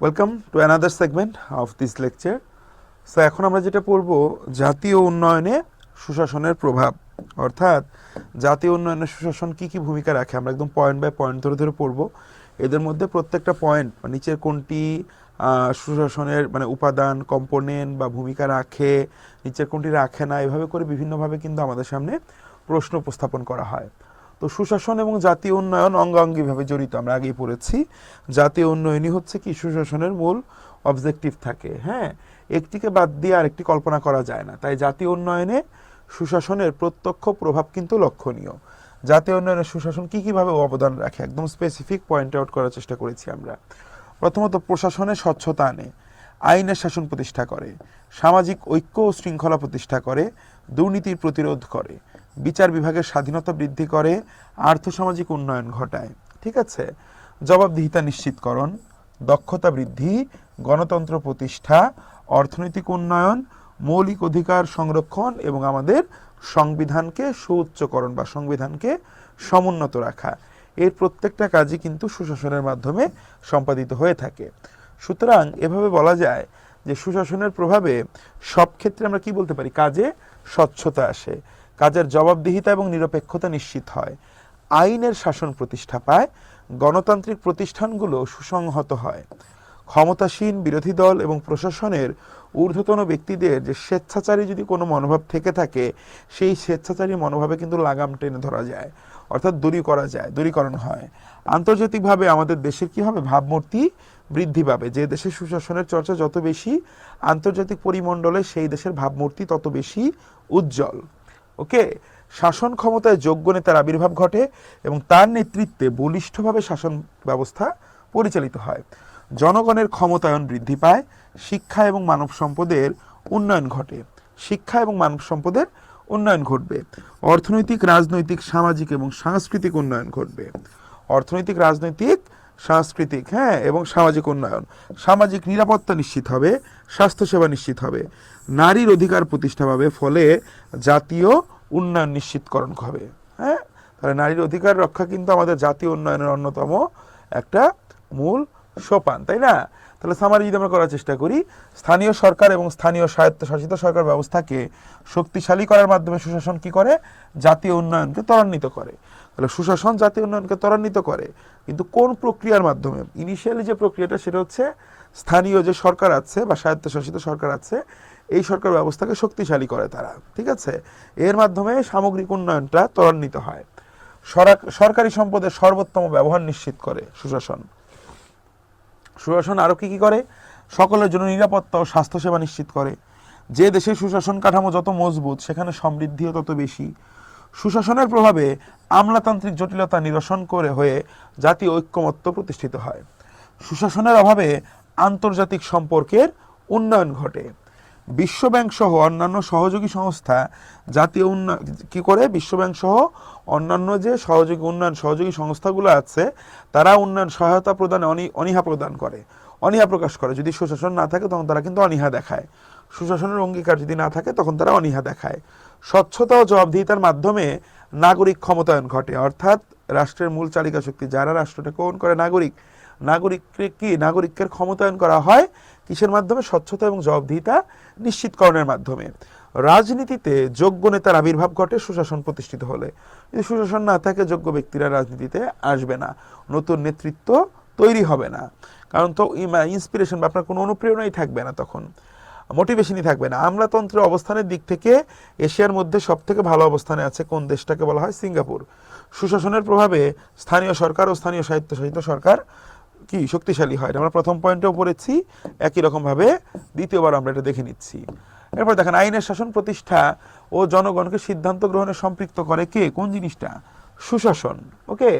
Welcome to another segment of this lecture so এখন আমরা যেটা পড়ব, জাতীয় উন্নয়নে সুশাসনের প্রভাব। অর্থাৎ, জাতীয় উন্নয়নে সুশাসন কি কি ভূমিকা রাখে? আমরা একদম পয়েন্ট বাই পয়েন্ট ধরে ধরে পড়ব। এদের মধ্যে প্রত্যেকটা পয়েন্ট নিচের কোনটি সুশাসনের মানে উপাদান কম্পোনেন্ট বা ভূমিকা রাখে, নিচের কোনটি রাখে না, এভাবে করে বিভিন্নভাবে কিন্তু আমাদের সামনে প্রশ্ন উপস্থাপন করা হয়। তো সুশাসন এবং জাতীয় উন্নয়ন অঙ্গাঙ্গিভাবে জড়িত, আমরা আগেই পড়েছি। জাতীয় উন্নয়নই হচ্ছে কি, সুশাসনের মূল অবজেক্টিভ থাকে। হ্যাঁ একটিকে বাদ দিয়ে আরেকটি কল্পনা করা যায় না। তাই জাতীয় উন্নয়নে সুশাসনের প্রত্যক্ষ প্রভাব কিন্তু লক্ষণীয়। জাতীয় উন্নয়নে সুশাসন কি কীভাবে অবদান রাখে, একদম স্পেসিফিক পয়েন্ট আউট করার চেষ্টা করেছি আমরা। প্রথমত, প্রশাসনে স্বচ্ছতা আনে, আইনের শাসন প্রতিষ্ঠা করে, সামাজিক ঐক্য ও শৃঙ্খলা প্রতিষ্ঠা করে, দুর্নীতির প্রতিরোধ করে। বিচার বিভাগের স্বাধীনতা বৃদ্ধি করে, আর্থসামাজিক উন্নয়ন ঘটায়। ঠিক আছে? জবাবদিহিতা নিশ্চিতকরণ, দক্ষতা বৃদ্ধি, গণতন্ত্র প্রতিষ্ঠা, অর্থনৈতিক উন্নয়ন, মৌলিক অধিকার সংরক্ষণ এবং আমাদের সংবিধানকে সুউচ্চকরণ বা সংবিধানকে সমুন্নত রাখা। এর প্রত্যেকটা কাজই কিন্তু সুশাসনের মাধ্যমে সম্পাদিত হয়ে থাকে। সুতরাং এভাবে বলা যায় যে সুশাসনের প্রভাবে সব ক্ষেত্রে আমরা কি বলতে পারি? কাজে স্বচ্ছতা আসে। কাজের জবাবদিহিতা এবং নিরপেক্ষতা নিশ্চিত হয়। আইনের শাসন প্রতিষ্ঠা পায়, গণতান্ত্রিক প্রতিষ্ঠানগুলো সুসংহত হয়। ক্ষমতাসীন বিরোধী দল এবং প্রশাসনের ঊর্ধ্বতন ব্যক্তিদের যে স্বেচ্ছাচারী যদি কোনো মনোভাব থেকে থাকে, সেই স্বেচ্ছাচারী মনোভাবে কিন্তু লাগাম টেনে ধরা যায়, অর্থাৎ দূরী করা যায়, দূরীকরণ হয়। আন্তর্জাতিকভাবে আমাদের দেশের কি হবে? ভাবমূর্তি বৃদ্ধি পাবে। যে দেশের সুশাসনের চর্চা যত বেশি, আন্তর্জাতিক পরিমণ্ডলে সেই দেশের ভাবমূর্তি তত বেশি উজ্জ্বল। ওকে? শাসন ক্ষমতায় যোগ্য নেতার আবির্ভাব ঘটে এবং তার নেতৃত্বে বলিষ্ঠভাবে শাসন ব্যবস্থা পরিচালিত হয়। জনগণের ক্ষমতায়ন বৃদ্ধি পায়, শিক্ষা এবং মানব সম্পদের উন্নয়ন ঘটে। শিক্ষা এবং মানব সম্পদের উন্নয়ন ঘটবে। অর্থনৈতিক, রাজনৈতিক, সামাজিক এবং সাংস্কৃতিক উন্নয়ন ঘটবে। অর্থনৈতিক, রাজনৈতিক, সাংস্কৃতিক হ্যাঁ এবং সামাজিক উন্নয়ন। সামাজিক নিরাপত্তা নিশ্চিত হবে, স্বাস্থ্যসেবা নিশ্চিত হবে। নারীর অধিকার প্রতিষ্ঠা পাবে, ফলে জাতীয় উন্নয়ন নিশ্চিতকরণ হবে। হ্যাঁ? তাহলে নারীর অধিকার রক্ষা কিন্তু আমাদের জাতীয় উন্নয়নের অন্যতম একটা মূল সোপান, তাই না? তাহলে সামারি যদি আমরা করার চেষ্টা করি, স্থানীয় সরকার এবং স্থানীয় স্বায়ত্তশাসিত সরকার ব্যবস্থাকে শক্তিশালী করার মাধ্যমে সুশাসন কি করে? জাতীয় উন্নয়নকে ত্বরান্বিত করে। তাহলে সুশাসন জাতীয় উন্নয়নকে ত্বরান্বিত করে। কিন্তু কোন প্রক্রিয়ার মাধ্যমে? ইনিশিয়ালি যে প্রক্রিয়াটা, সেটা হচ্ছে স্থানীয় যে সরকার আছে বা স্বায়ত্তশাসিত সরকার আছে এই সরকার ব্যবস্থাকে শক্তিশালী করে তারা, ঠিক আছে? এর মাধ্যমে সামগ্রিক উন্নয়নটা ত্বরান্বিত হয়। সরকারি সম্পদের সর্বোত্তম ব্যবহার নিশ্চিত করে সুশাসন। সুশাসন আরও কি কি করে? সকলের জন্য নিরাপত্তা ও স্বাস্থ্যসেবা নিশ্চিত করে। যে দেশে সুশাসন কাঠামো যত মজবুত, সেখানে সমৃদ্ধিও তত বেশি। সুশাসনের প্রভাবে আমলাতান্ত্রিক জটিলতা নিরসন করে হয়ে জাতীয় ঐক্যমত্য প্রতিষ্ঠিত হয়। সুশাসনের অভাবে আন্তর্জাতিক সম্পর্কের উন্নয়ন ঘটে। বিশ্বব্যাংক সহ অন্যান্য সহযোগী সংস্থা, জাতীয় উন্নয়ন, কি করে? বিশ্বব্যাংক সহ অন্যান্য যে সহযোগী উন্নয়ন সহযোগী সংস্থাগুলো আছে, তারা উন্নয়ন সহায়তা প্রদানে অনি- অনীহা প্রদান করে, অনীহা প্রকাশ করে। যদি সুশাসন না থাকে, তখন তারা কিন্তু অনীহা দেখায়। সুশাসনের অঙ্গীকার যদি না থাকে, তখন তারা অনীহা দেখায়। স্বচ্ছতা ও জবাবদিহিতার মাধ্যমে নাগরিক ক্ষমতায়ন ঘটে। অর্থাৎ রাষ্ট্রের মূল চালিকা শক্তি যারা রাষ্ট্রটাকে ওন করে, নাগরিক। নাগরিককে কি? নাগরিকের ক্ষমতায়ন করা হয় কিসের মাধ্যমে? স্বচ্ছতা এবং জবাবদিহিতা নিশ্চিতকরণের মাধ্যমে। রাজনীতিতে যোগ্য নেতার আবির্ভাব ঘটে সুশাসন প্রতিষ্ঠিত হলে। যদি সুশাসন না থাকে, যোগ্য ব্যক্তিরা রাজনীতিতে আসবে না। নতুন নেতৃত্ব তৈরি হবে না। কারণ তো ইন্সপিরেশন বা আপনার কোনো অনুপ্রেরণাই থাকবে না তখন। মোটিভেশনই থাকবে না। আমলাতন্ত্রের অবস্থানের দিক থেকে এশিয়ার মধ্যে সব থেকে ভালো অবস্থানে আছে কোন দেশটাকে বলা হয়? সিঙ্গাপুর। সুশাসনের প্রভাবে স্থানীয় সরকার ও স্থানীয় স্বায়ত্তশাসিত সরকার কি শক্তিশালী হয়? আমরা প্রথম পয়েন্টেও পড়েছি, একই রকমভাবে দ্বিতীয়বার আমরা এটা দেখে নিচ্ছি। এরপর দেখেন, আইনের শাসন প্রতিষ্ঠা ও জনগণকে সিদ্ধান্ত গ্রহণে সম্পৃক্ত করে কে? কোন জিনিসটা? সুশাসন, ওকে?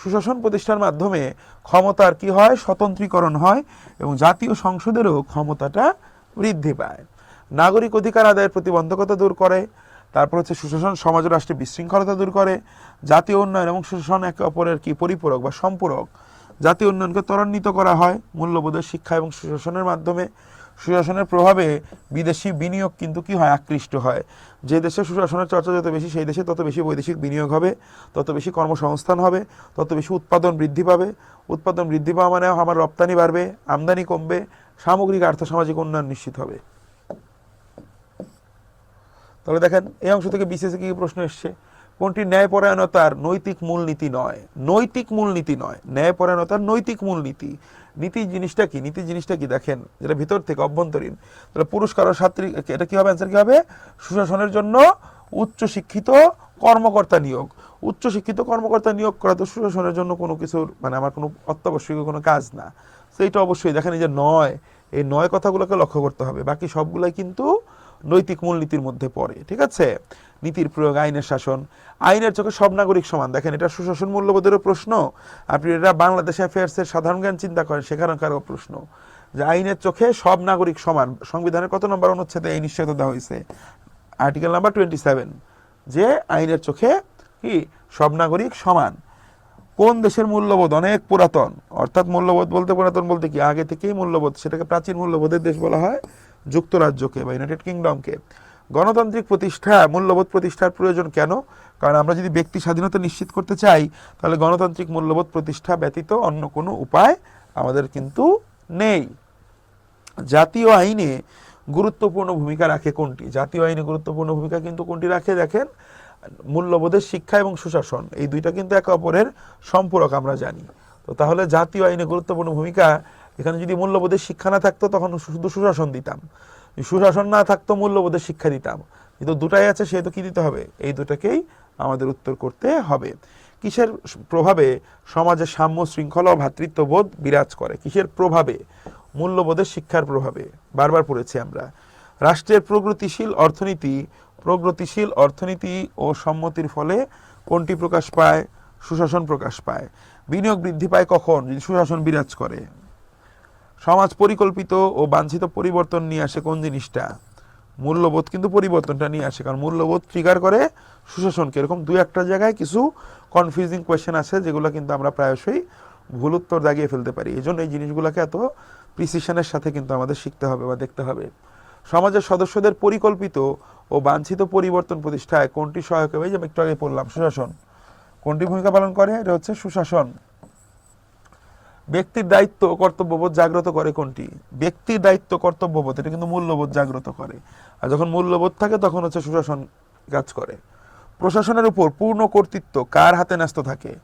সুশাসন প্রতিষ্ঠার মাধ্যমে ক্ষমতার কি হয়? স্বতন্ত্রীকরণ হয় এবং জাতীয় সংসদেরও ক্ষমতাটা বৃদ্ধি পায়। নাগরিক অধিকার আদায়ের প্রতিবন্ধকতা দূর করে, তারপর হচ্ছে সুশাসন, সমাজ ও রাষ্ট্রের বিশৃঙ্খলতা দূর করে, জাতীয় উন্নয়ন এবং সুশাসন একে অপরের কি? পরিপূরক বা সম্পূরক। জাতীয় উন্নয়নকে ত্বরান্বিত করা হয়। মূল্যবোধের শিক্ষা এবং সুশাসনের মাধ্যমে। সুশাসনের প্রভাবে বিদেশি বিনিয়োগ কিন্তু কি হয়? আকৃষ্ট হয়। যে দেশে সুশাসনের চর্চা যত বেশি, সেই দেশে তত বেশি বৈদেশিক বিনিয়োগ হবে, তত বেশি কর্মসংস্থান হবে, তত বেশি উৎপাদন বৃদ্ধি পাবে। উৎপাদন বৃদ্ধি পাওয়া মানে আমার রপ্তানি বাড়বে, আমদানি কমবে, সামগ্রিক আর্থসামাজিক উন্নয়ন নিশ্চিত হবে। তাহলে দেখেন, এই অংশ থেকে বিশেষ কি কি প্রশ্ন এসছে? কোনটি ন্যায়পরায়ণতার নৈতিক মূলনীতি নয়? নৈতিক মূলনীতি নয়। ন্যায়পরায়ণতার নৈতিক মূলনীতি। নীতি জিনিসটা কি? নীতি জিনিসটা কি? দেখেন, যেটা ভিতর থেকে অভ্যন্তরীণ। তাহলে পুরস্কার ও ছাত্রী এটা কি হবে? অ্যান্সার কি হবে? সুশাসনের জন্য উচ্চ শিক্ষিত কর্মকর্তা নিয়োগ। উচ্চ শিক্ষিত কর্মকর্তা নিয়োগ করা তো সুশাসনের জন্য কোনো কিছুর মানে আমার কোনো অত্যাবশ্যকীয় কোনো কাজ না। সেইটা অবশ্যই। দেখেন এই যে নয়, এই নয় কথাগুলোকে লক্ষ্য করতে হবে। বাকি সবগুলাই কিন্তু নৈতিক মূলনীতির মধ্যে পড়ে, ঠিক আছে? নীতির প্রয়োগ, আইনের শাসন। আইনের চোখে সব নাগরিক সমান। দেখেন, এটা সুশাসন মূল্যবোধেরও প্রশ্ন। আপনি এটা বাংলাদেশ অ্যাফেয়ার্সের সাধারণ জ্ঞান চিন্তা করেন সেখানকারও প্রশ্ন। যে আইনের চোখে সব নাগরিক সমান, সংবিধানের কত নম্বর অনুচ্ছেদে এই নিশ্চয়তা দেওয়া হয়েছে? আর্টিকেল নাম্বার টোয়েন্টি সেভেন যে আইনের চোখে কি? সব নাগরিক সমান। কোন দেশের মূল্যবোধ? অনেক পুরাতন। অর্থাৎ মূল্যবোধ বলতে পুরাতন বলতে কি? আগে থেকেই মূল্যবোধ, সেটাকে প্রাচীন মূল্যবোধের দেশ বলা হয়। যুক্তরাজ্যকে বা ইউনাইটেড কিংডমকে গণতান্ত্রিক প্রতিষ্ঠা মূল্যবোধ প্রতিষ্ঠার প্রয়োজন কেন? কারণ আমরা যদি ব্যক্তি স্বাধীনতা নিশ্চিত করতে চাই, তাহলে গণতান্ত্রিক মূল্যবোধ প্রতিষ্ঠা ব্যতীত অন্য কোনো উপায় আমাদের কিন্তু নেই। জাতীয় আইনে গুরুত্বপূর্ণ ভূমিকা রাখে কোনটি? জাতীয় আইনে গুরুত্বপূর্ণ ভূমিকা কিন্তু কোনটি রাখে? দেখেন, মূল্যবোধের শিক্ষা এবং সুশাসন, এই দুইটা কিন্তু একে অপরের সম্পূরক, আমরা জানি। তো তাহলে জাতীয় আইনে গুরুত্বপূর্ণ ভূমিকা এখানে যদি মূল্যবোধের শিক্ষা না থাকতো, তখন শুধু সুশাসন দিতাম। সুশাসন না থাকতো, মূল্যবোধের শিক্ষা দিতাম। কিন্তু দুটাই আছে, সেহেতু কি দিতে হবে? এই দুটাকেই আমাদের উত্তর করতে হবে। কিসের প্রভাবে সমাজে সাম্য, শৃঙ্খলা ও ভ্রাতৃত্ববোধ বিরাজ করে? কিসের প্রভাবে? মূল্যবোধের শিক্ষার প্রভাবে। বারবার পড়েছি আমরা। রাষ্ট্রের প্রগতিশীল অর্থনীতি প্রগতিশীল অর্থনীতি ও সম্মতির ফলে কোনটি প্রকাশ পায়? সুশাসন প্রকাশ পায়। বিনিয়োগ বৃদ্ধি পায় কখন? যদি সুশাসন বিরাজ করে। সমাজ পরিকল্পিত ও বাঞ্ছিত পরিবর্তন নিয়ে আসে কোন জিনিসটা? মূল্যবোধ কিন্তু পরিবর্তনটা নিয়ে আসে, কারণ মূল্যবোধ ট্রিগার করে সুশাসনকে। এরকম দু একটা জায়গায় কিছু কনফিউজিং কোয়েশ্চেন আছে, যেগুলো কিন্তু আমরা প্রায়শই ভুল উত্তর দাগিয়ে ফেলতে পারি। এই জন্য এই জিনিসগুলোকে এত প্রিসিশনের সাথে কিন্তু আমাদের শিখতে হবে বা দেখতে হবে। সমাজের সদস্যদের পরিকল্পিত ও বাঞ্ছিত পরিবর্তন প্রতিষ্ঠায় কোনটি সহায়ক হবে? যে আমি একটু আগে পড়লাম, সুশাসন। কোনটি ভূমিকা পালন করে? এটা হচ্ছে সুশাসন। ব্যক্তির দায়িত্ব কর্তব্যবোধ জাগ্রত করে কোনটি? ব্যক্তির দায়িত্ব, কর্তব্যবোধ, এটা কিন্তু মূল্যবোধ জাগ্রত করে। আর যখন মূল্যবোধ থাকে, তখন হচ্ছে সুশাসন কাজ করে। প্রশাসনের উপর পূর্ণ কর্তৃত্ব কার হাতে ন্যস্ত থাকে?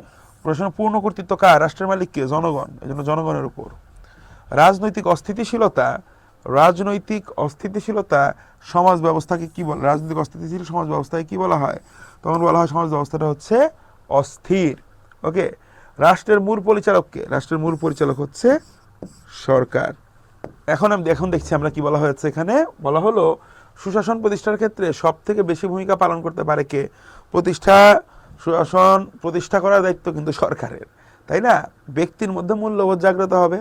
প্রশাসন পূর্ণ কর্তৃত্ব কার? রাষ্ট্রের মালিক কে? জনগণ এজন্য জনগণের উপর। রাজনৈতিক অস্থিতিশীলতা রাজনৈতিক অস্থিতিশীলতা সমাজ ব্যবস্থাকে কি বলে? রাজনৈতিক অস্থিতিশীল সমাজ ব্যবস্থাকে কি বলা হয়? তখন বলা হয় সমাজ ব্যবস্থাটা হচ্ছে অস্থির। ওকে? রাষ্ট্রের মূল পরিচালককে। রাষ্ট্রের মূল পরিচালক হচ্ছে সরকার। এখন আমি এখন দেখছি আমরা কি বলা হয়েছে এখানে। বলা হলো, সুশাসন প্রতিষ্ঠার ক্ষেত্রে সব থেকে বেশি ভূমিকা পালন করতে পারে কে? প্রতিষ্ঠা, সুশাসন প্রতিষ্ঠা করার দায়িত্ব কিন্তু সরকারের, তাই না? ব্যক্তির মধ্যে মূল্যবোধ জাগ্রত হবে।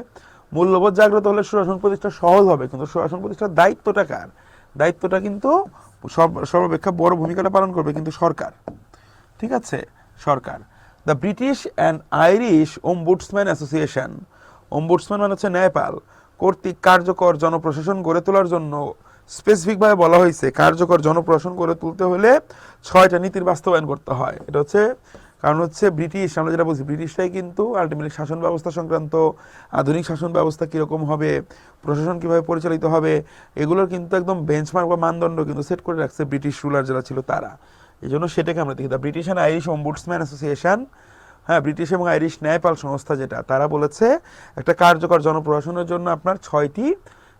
মূল্যবোধ জাগ্রত হলে সুশাসন প্রতিষ্ঠা সহজ হবে, কিন্তু সুশাসন প্রতিষ্ঠার দায়িত্বটা কার? দায়িত্বটা কিন্তু সর্বাপেক্ষা বড় ভূমিকাটা পালন করবে কিন্তু সরকার। ঠিক আছে? সরকার। The British and Irish ombudsman association ombudsman মানে হচ্ছে ন্যায়পাল, কর্তৃক কার্যকর জনপ্রশাসন গড়ে তোলার জন্য স্পেসিফিকভাবে বলা হয়েছে কার্যকর জনপ্রশাসন গড়ে তুলতে হলে ছয়টা নীতির বাস্তবায়ন করতে হয়। এটা হচ্ছে, কারণ হচ্ছে ব্রিটিশ আমরা যেটা বলছি ব্রিটিশরাই কিন্তু আলটিমেটলি শাসন ব্যবস্থা সংক্রান্ত, আধুনিক শাসন ব্যবস্থা কীরকম হবে, প্রশাসন কীভাবে পরিচালিত হবে, এগুলোর কিন্তু একদম বেঞ্চমার্ক বা মানদণ্ড কিন্তু সেট করে রাখছে ব্রিটিশ রুলার যারা ছিল তারা। এই জন্য সেটাকে আমরা দেখি। The British and Irish ombudsman association হ্যাঁ ব্রিটিশ এবং আইরিশ ন্যায়পাল সংস্থা যেটা, তারা বলেছে, একটা কার্যকর জনপ্রশাসনের জন্য আপনার ছয়টি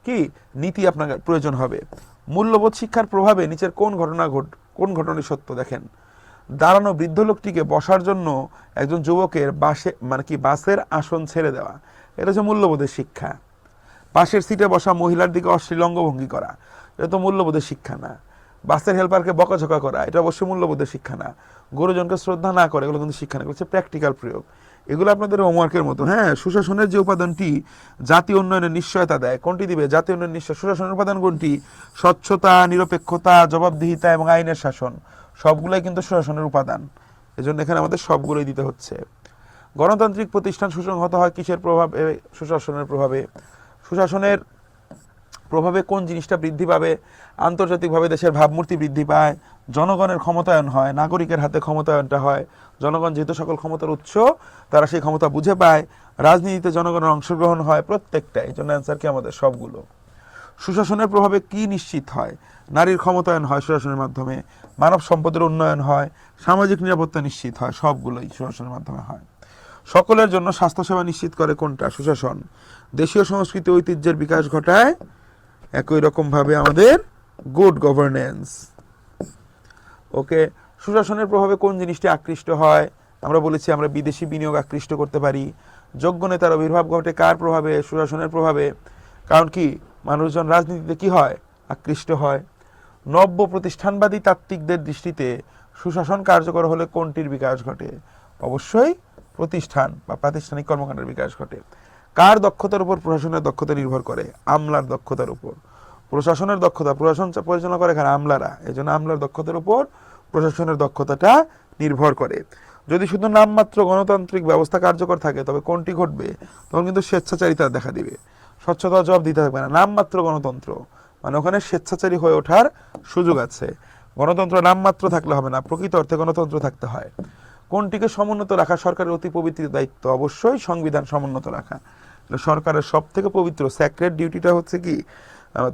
কি, নীতি আপনার প্রয়োজন হবে। মূল্যবোধ শিক্ষার প্রভাবে নিচের কোন ঘটনা ঘট, কোন ঘটনাটি সত্য দেখেন? দাঁড়ানো বৃদ্ধ লোকটিকে বসার জন্য একজন যুবকের বাসে মানে কি, বাসের আসন ছেড়ে দেওয়া। এটা হচ্ছে মূল্যবোধের শিক্ষা। পাশের সিটে বসা মহিলার দিকে অশ্লীল অঙ্গভঙ্গি করা। এটা তো মূল্যবোধের শিক্ষা না। বাসের হেল্পারকে বকাঝকা করা, এটা অবশ্যই মূল্যবোধের শিক্ষা না। গুরুজনকে শ্রদ্ধা না করে, এগুলো কিন্তু শিক্ষা না হচ্ছে প্র্যাকটিক্যাল প্রয়োগ। এগুলো আপনাদের হোমওয়ার্কের মতো হ্যাঁ সুশাসনের যে উপাদানটি জাতীয় উন্নয়নের নিশ্চয়তা দেয়, কোনটি দিবে? জাতীয় উন্নয়ন নিশ্চয় সুশাসনের উপাদান কোনটি? স্বচ্ছতা, নিরপেক্ষতা, জবাবদিহিতা এবং আইনের শাসন। সবগুলোই কিন্তু সুশাসনের উপাদান। এজন্য এখানে আমাদের সবগুলোই দিতে হচ্ছে। গণতান্ত্রিক প্রতিষ্ঠান সুসংহত হয় কিসের প্রভাবে? সুশাসনের প্রভাবে। সুশাসনের প্রভাবে কোন জিনিসটা বৃদ্ধি পাবে? আন্তর্জাতিকভাবে দেশের ভাবমূর্তি বৃদ্ধি পায়, জনগণের ক্ষমতায়ন হয়, নাগরিকের হাতে ক্ষমতায়নটা হয়, জনগণ যেহেতু সকল ক্ষমতার উৎস, তারা সেই ক্ষমতা বুঝে পায়, রাজনীতিতে জনগণের অংশগ্রহণ হয় প্রত্যেকটাই। এই জন্য অ্যান্সার কি আমাদের? সবগুলো। সুশাসনের প্রভাবে কি নিশ্চিত হয়? নারীর ক্ষমতায়ন হয় সুশাসনের মাধ্যমে, মানব সম্পদের উন্নয়ন হয়, সামাজিক নিরাপত্তা নিশ্চিত হয়, সবগুলোই সুশাসনের মাধ্যমে হয়। সকলের জন্য স্বাস্থ্যসেবা নিশ্চিত করে কোনটা? সুশাসন। দেশীয় সংস্কৃতি ঐতিহ্যের বিকাশ ঘটায় একই রকমভাবে আমাদের গুড গভর্নেন্স ওকে সুশাসনের প্রভাবে কোন জিনিসটি আকৃষ্ট হয়? আমরা বলেছি আমরা বিদেশি বিনিয়োগ আকৃষ্ট করতে পারি। যোগ্য নেতার আবির্ভাব ঘটে কার প্রভাবে? সুশাসনের প্রভাবে। কারণ কি? মানুষজন রাজনীতিতে কি হয়? আকৃষ্ট হয়। নব্য প্রতিষ্ঠানবাদী তাত্ত্বিকদের দৃষ্টিতে সুশাসন কার্যকর হলে কোনটির বিকাশ ঘটে? অবশ্যই প্রতিষ্ঠান বা প্রাতিষ্ঠানিক কর্মকাণ্ডের বিকাশ ঘটে। কার দক্ষতার উপর প্রশাসনের দক্ষতা নির্ভর করে? আমলার দক্ষতার উপর। প্রশাসনের দক্ষতা, প্রশাসন পরিচালনা করে এখানে আমলারা। এই জন্য আমলার দক্ষতার উপর প্রশাসনের দক্ষতাটা নির্ভর করে। যদি শুধু নামমাত্র গণতান্ত্রিক ব্যবস্থা কার্যকর থাকে, তবে কোনটি ঘটবে? তখন কিন্তু স্বেচ্ছাচারিতা দেখা দিবে। স্বচ্ছতা জবাব দিতে থাকবে না। নামমাত্র গণতন্ত্র। মানে ওখানে স্বেচ্ছাচারী হয়ে ওঠার সুযোগ আছে। গণতন্ত্র নামমাত্র থাকলে হবে না, প্রকৃত অর্থে গণতন্ত্র থাকতে হয়। কোনটিকে সমুন্নত রাখা? সরকারের অতি পবিত্র দায়িত্ব অবশ্যই সংবিধান সমুন্নত রাখা। সরকারের সব থেকে পবিত্র স্যাক্রেড ডিউটিটা হচ্ছে কি?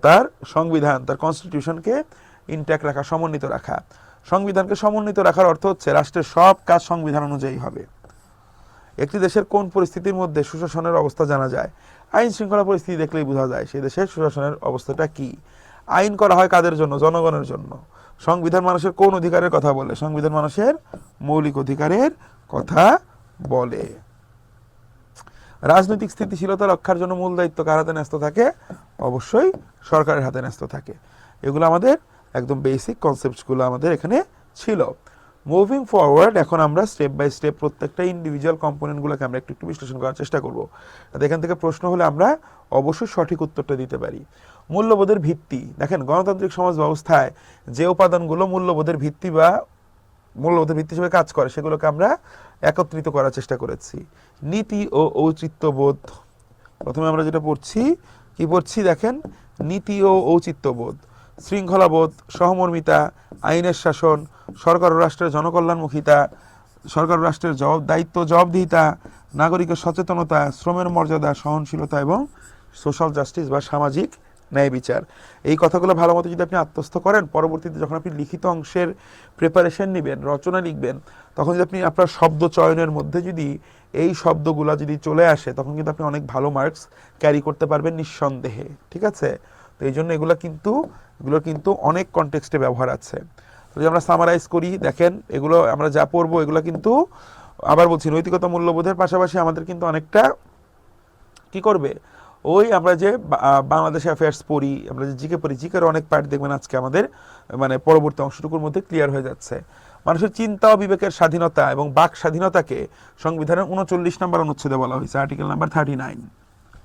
তার সংবিধান, তার কনস্টিটিউশনকে ইনট্যাক্ট রাখা, সমন্বিত রাখা। সংবিধানকে সমন্বিত রাখার অর্থ হচ্ছে রাষ্ট্রের সব কাজ সংবিধান অনুযায়ী হবে। একটি দেশের কোন পরিস্থিতির মধ্যে সুশাসনের অবস্থা জানা যায়? আইন শৃঙ্খলা পরিস্থিতি দেখলেই বোঝা যায় সেই দেশের সুশাসনের অবস্থাটা কি? আইন করা হয় কাদের জন্য? জনগণের জন্য। সংবিধান মানুষের কোন অধিকারের কথা বলে? সংবিধান মানুষের মৌলিক অধিকারের কথা বলে। রাজনৈতিক স্থিতিশীলতা রক্ষার জন্য মূল দায়িত্ব কার হাতে ন্যস্ত থাকে? অবশ্যই সরকারের হাতে ন্যস্ত থাকে। এগুলো আমাদের একদম বেসিক কনসেপ্টগুলো আমাদের এখানে ছিল। মুভিং ফরওয়ার্ড এখন আমরা স্টেপ বাই স্টেপ প্রত্যেকটা ইন্ডিভিজুয়াল কম্পোনেন্টগুলোকে আমরা একটু একটু বিশ্লেষণ করার চেষ্টা করব। এখান থেকে প্রশ্ন হলে আমরা অবশ্যই সঠিক উত্তরটা দিতে পারি। মূল্যবোধের ভিত্তি। দেখেন, গণতান্ত্রিক সমাজ ব্যবস্থায় যে উপাদানগুলো মূল্যবোধের ভিত্তি বা মূল্যবোধের ভিত্তি হিসেবে কাজ করে, সেগুলোকে আমরা একত্রিত করার চেষ্টা করেছি। নীতি ও ঔচিত্যবোধ। প্রথমে আমরা যেটা পড়ছি, কি পড়ছি দেখেন? নীতি ও ঔচিত্যবোধ, শৃঙ্খলাবোধ, সহমর্মিতা, আইনের শাসন, সরকার রাষ্ট্রের জনকল্যাণমুখিতা, সরকার রাষ্ট্রের জবাব, দায়িত্ব জবাবদিহিতা, নাগরিকের সচেতনতা, শ্রমের মর্যাদা, সহনশীলতা এবং সোশ্যাল জাস্টিস বা সামাজিক ন্যায় বিচার। এই কথাগুলো ভালো মতো যদি আপনি আত্মস্থ করেন, পরবর্তীতে যখন আপনি লিখিত অংশের প্রিপারেশন নেবেন, রচনা লিখবেন, তখন যদি আপনি আপনার শব্দ চয়নের মধ্যে যদি এই শব্দগুলো যদি চলে আসে, তখন কিন্তু আপনি অনেক ভালো মার্কস ক্যারি করতে পারবেন নিঃসন্দেহে। ঠিক আছে? তো এই জন্য এগুলো কিন্তু এগুলো কিন্তু অনেক কনটেক্সটে ব্যবহার আছে। যদি আমরা সামারাইজ করি, দেখেন, এগুলো আমরা যা পড়ব, এগুলো কিন্তু আবার বলছি, নৈতিকতা মূল্যবোধের পাশাপাশি আমাদের কিন্তু অনেকটা কি করবে? ওই আমরা যে বাংলাদেশ অ্যাফেয়ার্স পড়ি, আমরা যে জিকে পড়ি, জিকের অনেক পার্ট দেখবেন আজকে আমাদের মানে পরবর্তী অংশটুকুর মধ্যে ক্লিয়ার হয়ে যাচ্ছে। মানুষের চিন্তা ও বিবেকের স্বাধীনতা এবং বাক স্বাধীনতাকে সংবিধানের উনচল্লিশ নম্বর অনুচ্ছেদে বলা হয়েছে আর্টিকেল নাম্বার থার্টি নাইন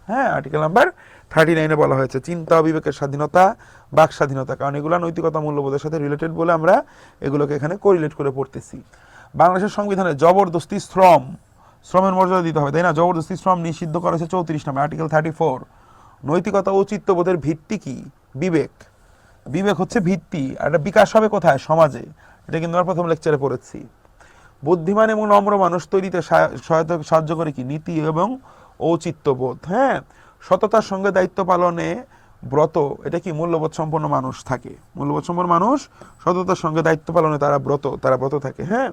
হ্যাঁ আর্টিকেল নাম্বার থার্টি নাইনে বলা হয়েছে, চিন্তা বিবেকের স্বাধীনতা, বাক স্বাধীনতা, কারণ এগুলো নৈতিকতা মূল্যবোধের সাথে রিলেটেড বলে আমরা এগুলোকে এখানে কোরিলেট করে পড়তেছি। বাংলাদেশের সংবিধানে জবরদস্তি শ্রম শ্রমের মর্যাদা দিতে হবে, তাই না? জবরদস্তি শ্রম নিষিদ্ধ করা হয়েছে চৌত্রিশ নামে, আর্টিকেল থার্টি ফোর নৈতিকতা ও চিত্তবোধের ভিত্তি কি? বিবেক। বিবেক হচ্ছে ভিত্তি, আর এটা বিকাশ হবে কোথায়? সমাজে। এটা কিন্তু আমরা প্রথম লেকচারে পড়েছি। বুদ্ধিমান এবং নম্র মানুষ তৈরিতে সহায়তা সাহায্য করে কি? নীতি এবং ঔচিত্যবোধ হ্যাঁ? সততার সঙ্গে দায়িত্ব পালনে ব্রত, এটা কি? মূল্যবোধ সম্পন্ন মানুষ থাকে। মূল্যবোধ সম্পন্ন মানুষ সততার সঙ্গে দায়িত্ব পালনে তারা ব্রত তারা ব্রত থাকে হ্যাঁ?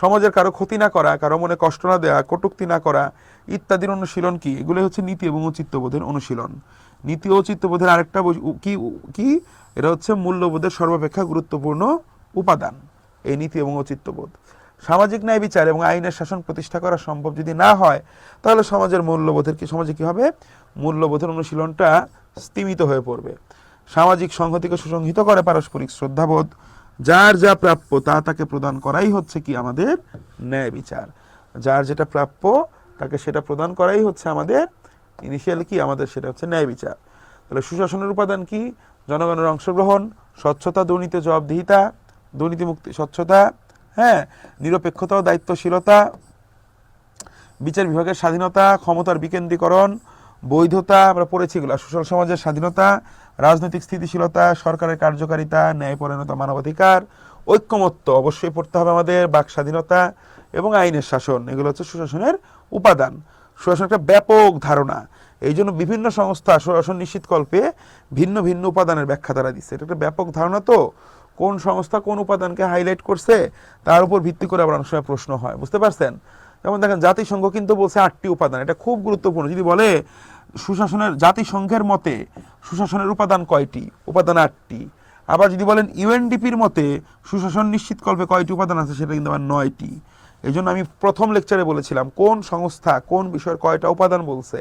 সমাজের কারও ক্ষতি না করা, কারও মনে কষ্ট না দেওয়া কটুক্তি না করা, ইত্যাদির অনুশীলন কি? এগুলো হচ্ছে নীতি এবং ঔচিত্যবোধের অনুশীলন। নীতি ও চিত্তবোধের আরেকটা কি কি? এটা হচ্ছে মূল্যবোধের সর্বাপেক্ষা গুরুত্বপূর্ণ উপাদান, এই নীতি এবং ঔচিত্যবোধ। সামাজিক ন্যায় বিচার এবং আইনের শাসন প্রতিষ্ঠা করা সম্ভব যদি না হয়, তাহলে সমাজের মূল্যবোধের কি সমাজে কি হবে? মূল্যবোধের অনুশীলনটা স্তিমিত হয়ে পড়বে। সামাজিক সংহতিকে সুসংহিত করে পারস্পরিক শ্রদ্ধাবোধ যার যা প্রাপ্য তা তাকে প্রদান করাই হচ্ছে কি আমাদের ন্যায় বিচার। যার যেটা প্রাপ্য তাকে সেটা প্রদান করাই হচ্ছে আমাদের ইনিশিয়াল কি? আমাদের সেটা হচ্ছে ন্যায় বিচার। তাহলে সুশাসনের উপাদান কি? জনগণের অংশগ্রহণ, স্বচ্ছতা, দুর্নীতি, জবাবদিহিতা, দুর্নীতি মুক্তি, স্বচ্ছতা হ্যাঁ নিরপেক্ষতা ও দায়িত্বশীলতা, বিচার বিভাগের স্বাধীনতা, ক্ষমতার বিকেন্দ্রীকরণ, বৈধতা, আমরা পড়েছি এগুলো, সুশাল সমাজের স্বাধীনতা রাজনৈতিক স্থিতিশীলতা, সরকারের কার্যকারিতা ন্যায়পরায়ণতা মানবাধিকার, ঐক্যমত্য অবশ্যই পড়তে হবে আমাদের, বাক স্বাধীনতা এবং আইনের শাসন। এগুলো হচ্ছে সুশাসনের উপাদান। সুশাসন একটা ব্যাপক ধারণা। এই জন্য বিভিন্ন সংস্থা সুশাসন নিশ্চিতকল্পে ভিন্ন ভিন্ন উপাদানের ব্যাখ্যা তারা দিচ্ছে। এটা একটা ব্যাপক ধারণা তো। কোন সংস্থা কোন উপাদানকে হাইলাইট করছে, তার উপর ভিত্তি করে আবার অনেক সময় প্রশ্ন হয়। বুঝতে পারছেন? যেমন দেখেন, জাতিসংঘ কিন্তু বলছে আটটি উপাদান। এটা খুব গুরুত্বপূর্ণ। যদি বলে সুশাসনের জাতিসংঘের মতে সুশাসনের উপাদান কয়টি? উপাদান আটটি। আবার যদি বলেন ইউএনডিপির মতে সুশাসন নিশ্চিত নিশ্চিতকল্পে কয়টি উপাদান আছে, সেটা কিন্তু আমার নয়টি। এই জন্য আমি প্রথম লেকচারে বলেছিলাম কোন সংস্থা কোন বিষয়ের কয়টা উপাদান বলছে,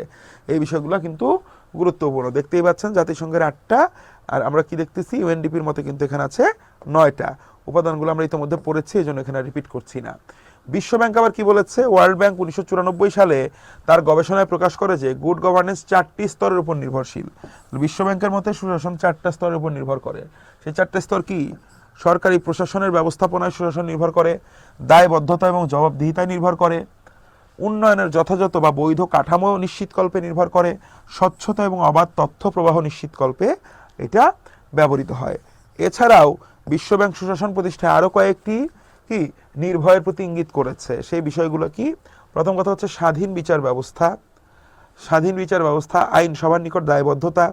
এই বিষয়গুলো কিন্তু গুরুত্বপূর্ণ। দেখতেই পাচ্ছেন জাতিসংঘের আটটা, আর আমরা কি দেখতেছি? ইউএনডিপির মতে কিন্তু এখানে আছে নয়টা। উপাদানগুলো আমরা ইতিমধ্যে পড়েছি এই জন্য এখানে রিপিট করছি না। বিশ্ব ব্যাংক আবার কি বলেছে? ওয়ার্ল্ড ব্যাংক উনিশশো চুরানব্বই সালে তার গবেষণায় প্রকাশ করে যে, গুড গভর্নেন্স চারটি স্তরের উপর নির্ভরশীল। বিশ্ব ব্যাংকের মতে সুশাসন চারটা স্তরের উপর নির্ভর করে। সেই চারটা স্তর কি? সরকারি প্রশাসনের ব্যবস্থাপনায় সুশাসন নির্ভর করে, দায়বদ্ধতা এবং জবাবদিহিতায় নির্ভর করে, উন্নয়নের যথাযথ বা বৈধ কাঠামো নিশ্চিতকল্পে নির্ভর করে, স্বচ্ছতা এবং অবাধ তথ্য প্রবাহ নিশ্চিতকল্পে এটা ব্যবহৃত হয়। এছাড়াও বিশ্বব্যাংক সুশাসন প্রতিষ্ঠায় আরও কয়েকটি কি নির্ভয়ের প্রতি ইঙ্গিত করেছে? সেই বিষয়গুলো কি? প্রথম কথা হচ্ছে স্বাধীন বিচার ব্যবস্থা। স্বাধীন বিচার ব্যবস্থা, আইন সবার নিকট দায়বদ্ধতা,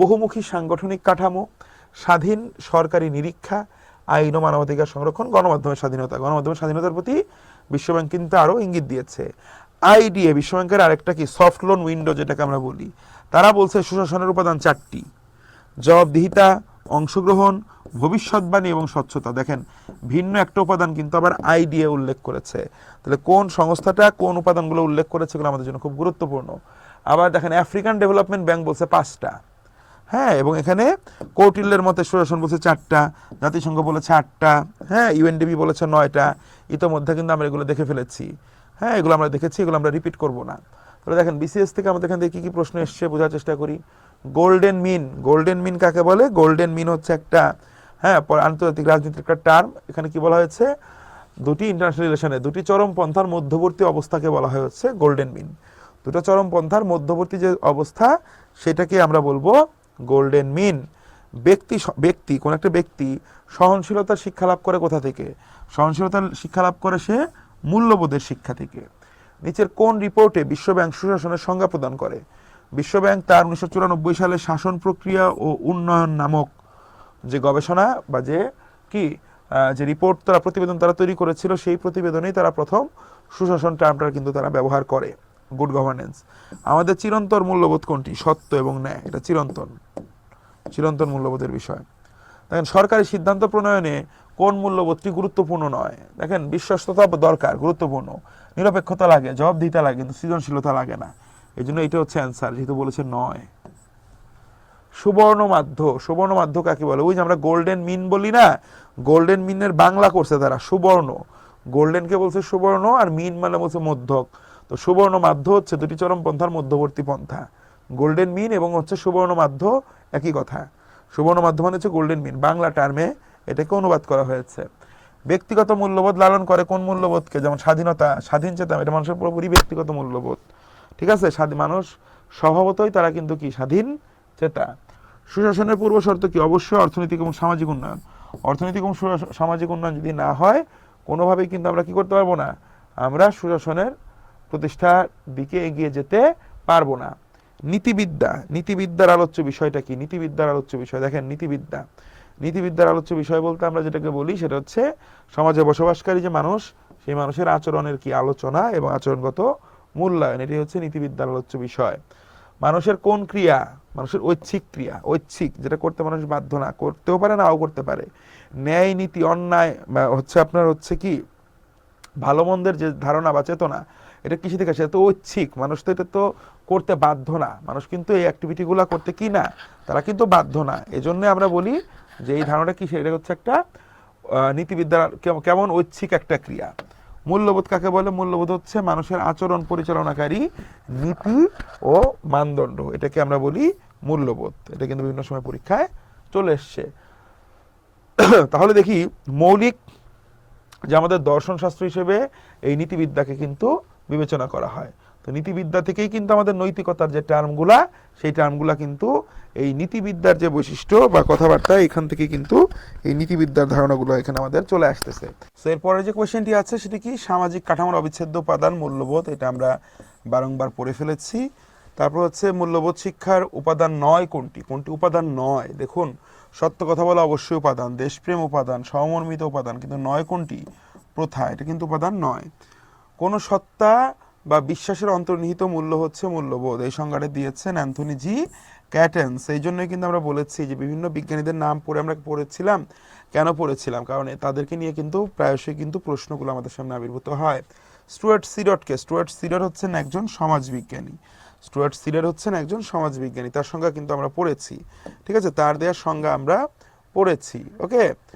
বহুমুখী সাংগঠনিক কাঠামো, স্বাধীন সরকারি নিরীক্ষা, আইন ও মানবাধিকার সংরক্ষণ, গণমাধ্যমের স্বাধীনতা। গণমাধ্যমের স্বাধীনতার প্রতি বিশ্বব্যাংক কিন্তু আরও ইঙ্গিত দিয়েছে। আইডিএ, বিশ্বব্যাংকের আরেকটা কি? সফট লোন উইন্ডো যেটাকে আমরা বলি। তারা বলছে সুশাসনের উপাদান চারটি। জবাবদিহিতা, অংশগ্রহণ ভবিষ্যৎবাণী এবং স্বচ্ছতা। দেখেন, ভিন্ন একটা উপাদান কিন্তু আবার আইডিএ উল্লেখ করেছে। তাহলে কোন সংস্থাটা কোন উপাদানগুলো উল্লেখ করেছে এগুলো আমাদের জন্য খুব গুরুত্বপূর্ণ। আবার দেখেন আফ্রিকান ডেভেলপমেন্ট ব্যাংক বলছে পাঁচটা। হ্যাঁ এবং এখানে কৌটিল্যের মতে সুশাসন বলছে চারটা, জাতিসংঘ বলেছে আটটা হ্যাঁ ইউএনডিবি বলেছে নয়টা, ইতোমধ্যে কিন্তু আমরা এগুলো দেখে ফেলেছি। হ্যাঁ এগুলো আমরা দেখেছি, এগুলো আমরা রিপিট করব না। তাহলে দেখেন বিসিএস থেকে আমাদের এখান থেকে কী কী প্রশ্ন এসছে বোঝার চেষ্টা করি। গোল্ডেন মিন গোল্ডেন মিন কাকে বলে? গোল্ডেন মিন হচ্ছে একটা হ্যাঁ পর- আন্তর্জাতিক রাজনীতির একটা টার্ম এখানে কি বলা হয়েছে? দুটি ইন্টারন্যাশনাল রিলেশনে দুটি চরম পন্থার মধ্যবর্তী অবস্থাকে বলা হয় হচ্ছে গোল্ডেন মিন দুটো চরম পন্থার মধ্যবর্তী যে অবস্থা, সেটাকে আমরা বলব গোল্ডেন মিন ব্যক্তি ব্যক্তি, কোন একটা ব্যক্তি সহনশীলতার শিক্ষা লাভ করে কোথা থেকে? সহনশীলতার শিক্ষা লাভ করে সে মূল্যবোধের শিক্ষা থেকে। নিচের কোন রিপোর্টে বিশ্বব্যাংক সুশাসনের সংজ্ঞা প্রদান করে? বিশ্বব্যাংক তার উনিশশো চুরানব্বই সালে শাসন প্রক্রিয়া ও উন্নয়ন নামক যে গবেষণা বা যে কি যে রিপোর্ট তারা, প্রতিবেদন তারা তৈরি করেছিল, সেই প্রতিবেদনেই তারা প্রথম সুশাসন টার্মটা কিন্তু তারা ব্যবহার করে গুড গভর্নেন্স আমাদের চিরন্তর মূল্যবোধ কোনটি? সত্য এবং ন্যায়, এটা চিরন্তন চিরন্তন মূল্যবোধের বিষয়। দেখেন, সরকারি সিদ্ধান্ত প্রণয়নে কোন মূল্যবোধটি গুরুত্বপূর্ণ নয়? দেখেন, বিশ্বস্ততা দরকার, গুরুত্বপূর্ণ। নিরপেক্ষতা লাগে, জবাবদিহিতা লাগে, কিন্তু সৃজনশীলতা লাগে না। এই জন্য এটা হচ্ছে অ্যান্সার যেহেতু বলেছে নয়। সুবর্ণ মাধ্য সুবর্ণ মাধ্য কাকে বলে? ওই যে আমরা গোল্ডেন মিন বলি না? গোল্ডেন মিনের বাংলা করছে তারা, সুবর্ণ। গোল্ডেনকে বলছে সুবর্ণ আর মিন মানে বলছে মধ্যক। তো সুবর্ণ মাধ্য হচ্ছে দুটি চরম পন্থার মধ্যবর্তী পন্থা। গোল্ডেন মিন এবং হচ্ছে সুবর্ণ মাধ্য একই কথা। সুবর্ণ মাধ্য মানে হচ্ছে গোল্ডেন মিন। বাংলা টার্মে এটাকে অনুবাদ করা হয়েছে। ব্যক্তিগত মূল্যবোধ লালন করে কোন মূল্যবোধকে? যেমন স্বাধীনতা, স্বাধীন চেতা এটা মানুষের পুরোপুরি ব্যক্তিগত মূল্যবোধ। ঠিক আছে? মানুষ স্বভাবতই তারা কিন্তু কি? স্বাধীন চেতা সুশাসনের পূর্ব শর্ত কি? অবশ্যই অর্থনৈতিক এবং সামাজিক উন্নয়ন। অর্থনৈতিক এবং সামাজিক উন্নয়ন যদি না হয়, কোনোভাবেই কিন্তু আমরা কি করতে পারব না? আমরা সুশাসনের প্রতিষ্ঠার দিকে এগিয়ে যেতে পারব না। নীতিবিদ্যা, নীতিবিদ্যার আলোচ্য বিষয়টা কি? নীতিবিদ্যার আলোচ্য বিষয়। দেখেন, নীতিবিদ্যা। নীতিবিদ্যার আলোচ্য বিষয় বলতে আমরা যেটাকে বলি, সেটা হচ্ছে সমাজে বসবাসকারী যে মানুষ, সেই মানুষের আচরণের কি আলোচনা এবং আচরণগত মূল্যায়ন। এটি হচ্ছে নীতিবিদ্যার আলোচ্য বিষয়। মানুষের কোন ক্রিয়া মানুষের ঐচ্ছিক ক্রিয়া, ঐচ্ছিক, যেটা করতে মানুষ বাধ্য না, করতেও পারে নাও করতে পারে। ন্যায় নীতি, অন্যায় হচ্ছে আপনার হচ্ছে কি, ভালো মন্দের যে ধারণা বা চেতনা, এটা কৃষি থেকে আসে? তো ঐচ্ছিক, মানুষ তো এটা তো করতে বাধ্য না। মানুষ কিন্তু এই অ্যাক্টিভিটিগুলো করতে কি না, তারা কিন্তু বাধ্য না। এজন্য আমরা বলি যে এই ধারণাটা কি সেটা হচ্ছে একটা নীতিবিদ্যার কেমন ঐচ্ছিক একটা ক্রিয়া। মূল্যবোধ কাকে বলে? মূল্যবোধ হচ্ছে মানুষের আচরণ পরিচালনাকারী নীতি ও মানদণ্ড। এটাকে আমরা বলি মূল্যবোধ। এটা কিন্তু বিভিন্ন সময় পরীক্ষায় চলে এসছে। তাহলে দেখি, মৌলিক যে আমাদের দর্শন শাস্ত্র হিসেবে এই নীতিবিদ্যাকে কিন্তু বিবেচনা করা হয়। তো নীতিবিদ্যা থেকেই কিন্তু আমাদের নৈতিকতার যে টার্মগুলা, সেই টার্মগুলা কিন্তু এই নীতিবিদ্যার যে বৈশিষ্ট্য বা কথাবার্তা, এখান থেকে কিন্তু এই নীতিবিদ্যার ধারণাগুলো এখানে আমাদের চলে আসতেছে। তো এরপরে যে কোয়েশ্চেনটি আছে, সেটি কি? সামাজিক কাঠামোর অবিচ্ছেদ্য উপাদান মূল্যবোধ, এটা আমরা বারংবার পড়ে ফেলেছি। তারপর হচ্ছে মূল্যবোধ শিক্ষার উপাদান নয় কোনটি? কোনটি উপাদান নয়? দেখুন, সত্য কথা বলা অবশ্যই উপাদান, দেশপ্রেম উপাদান সমর্মিত উপাদান, কিন্তু নয় কোনটি? প্রথা, এটা কিন্তু উপাদান নয়। কোন সত্তা বা বিশ্বাসের অন্তর্নিহিত মূল্য হচ্ছে মূল্যবোধ। এই সংজ্ঞাটা দিয়েছেন অ্যান্থনি জি ক্যাটেন্স। এই জন্যই কিন্তু আমরা বলেছি যে বিভিন্ন বিজ্ঞানীদের নাম পড়ে আমরা পড়েছিলাম। কেন পড়েছিলাম? কারণ তাদেরকে নিয়ে কিন্তু প্রায়শই কিন্তু প্রশ্নগুলো আমাদের সামনে আবির্ভূত হয়। স্টুয়ার্ট সিডটকে স্টুয়ার্ট সিডট হচ্ছেন একজন সমাজবিজ্ঞানী। স্টুয়ার্ট সিডট হচ্ছেন একজন সমাজবিজ্ঞানী। তার সংজ্ঞা কিন্তু আমরা পড়েছি। ঠিক আছে? তার দেওয়ার সংজ্ঞা আমরা পড়েছি। ওকে?